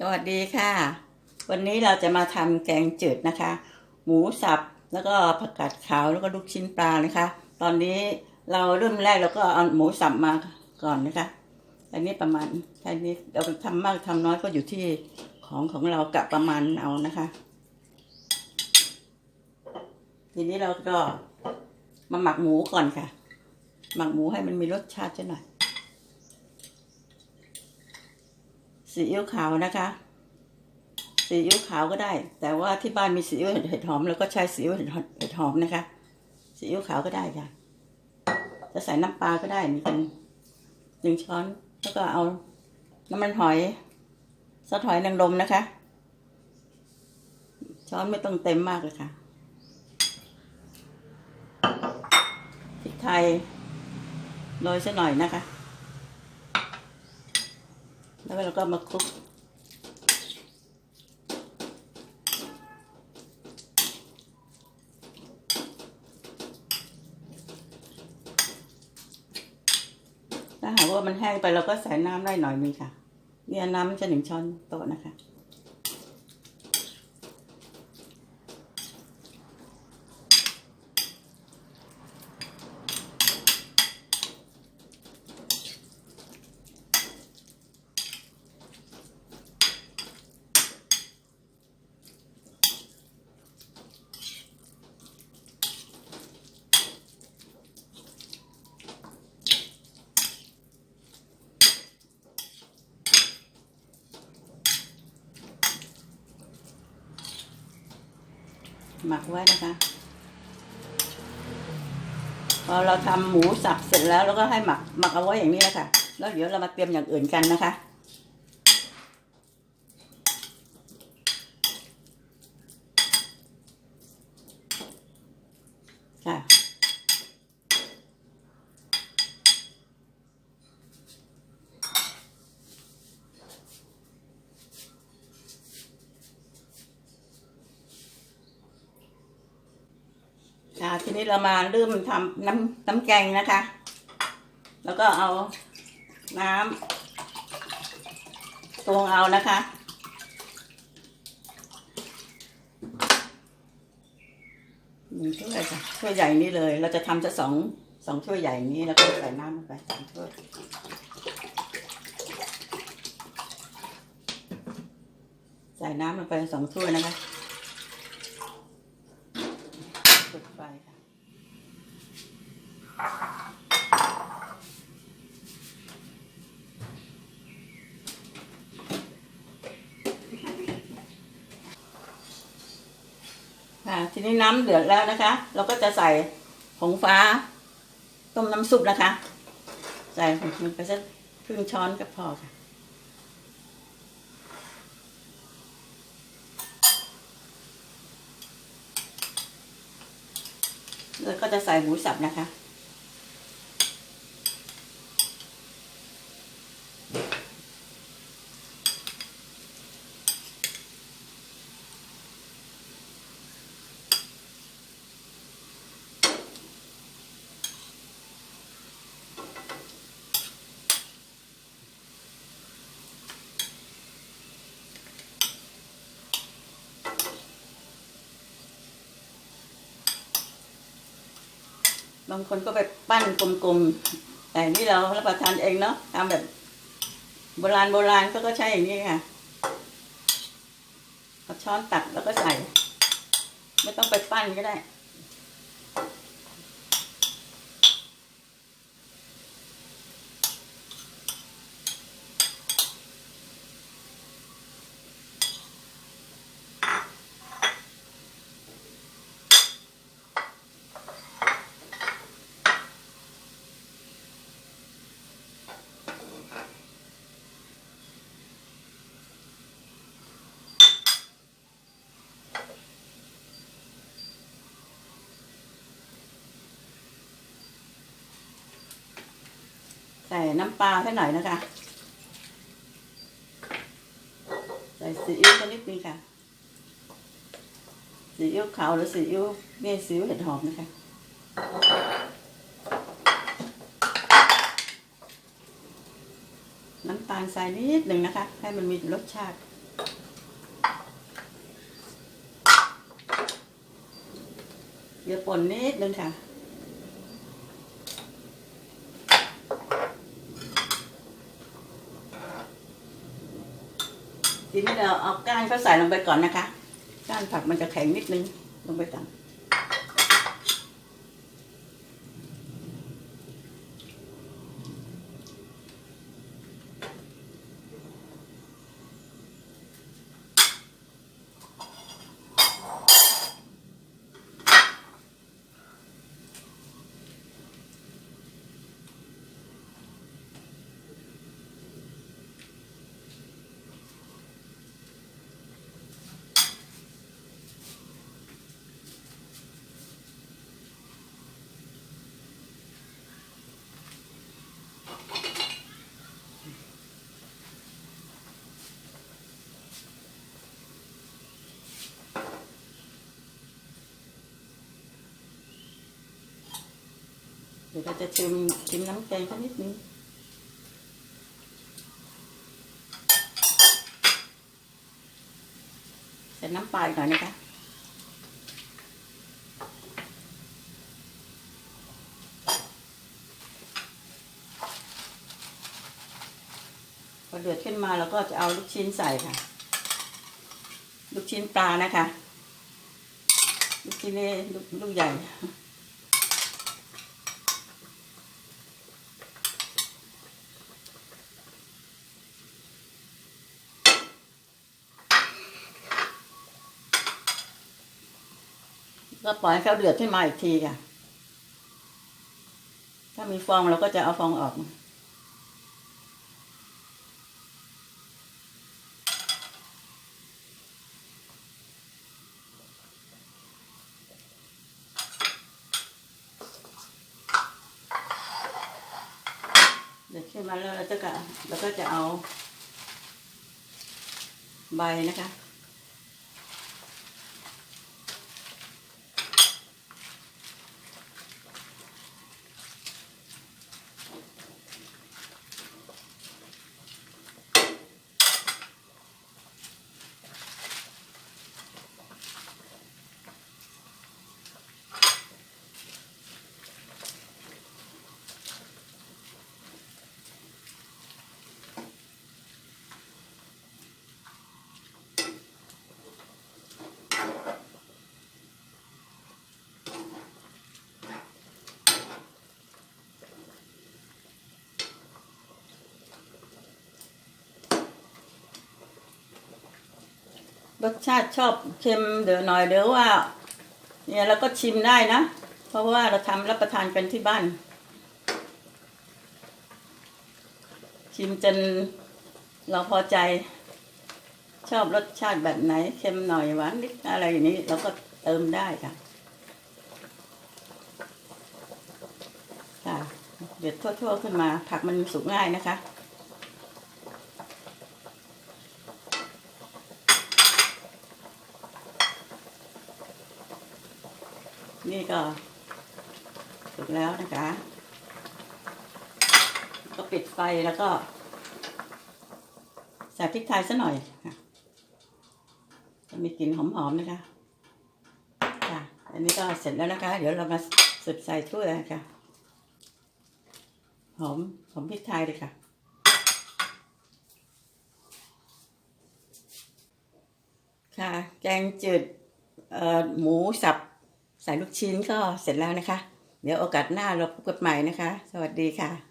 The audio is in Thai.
สวัสดีค่ะ วันนี้เราจะมาทำแกงจืดนะคะ หมูสับแล้วก็ผักกาดขาวแล้วก็ลูกชิ้นปลานะคะ ตอนนี้เราเริ่มแรกเราก็เอาหมูสับมาก่อนนะคะอันนี้ประมาณแค่นี้เราทำมากทำน้อยก็อยู่ที่ของของเรากะประมาณเอานะคะ ทีนี้เราก็มาหมักหมูก่อนค่ะ หมักหมูให้มันมีรสชาติหน่อย ซีอิ๊วขาวนะคะซีอิ๊วขาวก็ได้ แต่ว่าที่บ้านมีซีอิ๊วเห็ดหอมแล้วก็ใช้ซีอิ๊วเห็ดหอมนะคะซีอิ๊วขาวก็ได้ค่ะ จะใส่น้ำปลาก็ได้มือนกันหนึ่งช้อนแล้วก็เอาน้ำมันหอยซอสหอยนางรมนะคะ ช้อนไม่ต้องเต็มมากเลยค่ะพริกไทยโรยสักหน่อยนะคะ แล้วเราก็มาคลุกถ้าหากว่ามันแห้งไปเราก็ใส่น้ำได้หน่อยนึงค่ะ เนี่ยน้ำจะหนึ่งช้อนโต๊ะนะคะ หมักไว้นะคะ พอเราทำหมูสับเสร็จแล้วเราก็ให้หมักหมักเอาไว้อย่างนี้นะค่ะแล้วเดี๋ยวเรามาเตรียมอย่างอื่นกันนะคะ ค่ะ ทีนี้เรามาเริ่มทำน้ำน้ำแกงนะคะ แล้วก็เอาน้ำตวงเอานะคะ หนึ่งถ้วยค่ะถ้วยใหญ่นี้เลย เราจะทำจะสองสองถ้วยใหญ่นี้แล้วก็ใส่น้ำลงไปสองถ้วยใส่น้ำลงไปสองถ้วยนะคะปิดไฟค่ะ ค่ะทีนี้น้ำเดือดแล้วนะคะ เราก็จะใส่ผงฟ้า ต้มน้ำซุปนะคะ ใส่ลงไปสักครึ่งช้อนก็พอค่ะแล้วก็จะใส่หมูสับนะคะ บางคนก็ไปปั้นกลมๆ แต่นี่เรารับประทานเองเนาะทำแบบโบราณโบราณก็ก็ใช่อย่างนี้ค่ะเอาช้อนตักแล้วก็ใส่ ไม่ต้องไปปั้นก็ได้ ใส่น้ำปลาแค่หน่อยนะคะ ใส่ซีอิ๊วนิดนึงค่ะซีอิ๊วขาวหรือซีอิ๊วเนี่ยซีอิ๊วเห็ดหอมนะคะน้ำตาลทรายนิดหนึ่งนะคะ ให้มันมีรสชาติเกลือป่นนิดนึงค่ะ ทีนี้เราเอาก้านเขาใส่ลงไปก่อนนะคะ ก้านผักมันจะแข็งนิดนึงลงไปก่อน ดี๋ยวเราจะชิมชิมน้ำแกงสักนิดนึงใส่น้ำปลาอีกหน่อยนะคะพอเดือดขึ้นมาเราก็จะเอาลูกชิ้นใส่ค่ะ ลูกชิ้นปลานะคะ ลูกชิ้นนี่ลูกใหญ่ ก็ปล่อยให้เขาเดือดขึ้นมาอีกทีค่ะ ถ้ามีฟองเราก็จะเอาฟองออก เดือดขึ้นมาแล้วเราจะกะเราก็จะเอาใบนะคะ รสชาติชอบเค็มเดี๋ยวหน่อยเดี๋ยวว่า เนี่ยเราก็ชิมได้นะ เพราะว่าเราทำรับประทานกันที่บ้าน ชิมจนเราพอใจ ชอบรสชาติแบบไหน เค็มหน่อยหวานนิดอะไรอย่างนี้เราก็เติมได้ค่ะค่ะเดือดทั่วๆขึ้นมาผักมันสุกง่ายนะคะ นี่ก็สุกแล้วนะคะ ก็ปิดไฟแล้วก็ใส่พริกไทยซะหน่อยค่ะจะมีกลิ่นหอมๆนะคะค่ะอันนี้ก็เสร็จแล้วนะคะ เดี๋ยวเรามาสุดใส่ถ้วยค่ะหอมหอมพริกไทยเลยค่ะค่ะแกงจืดหมูสับ ใส่ลูกชิ้นก็เสร็จแล้วนะคะ เดี๋ยวโอกาสหน้าเราพบกันใหม่นะคะ สวัสดีค่ะ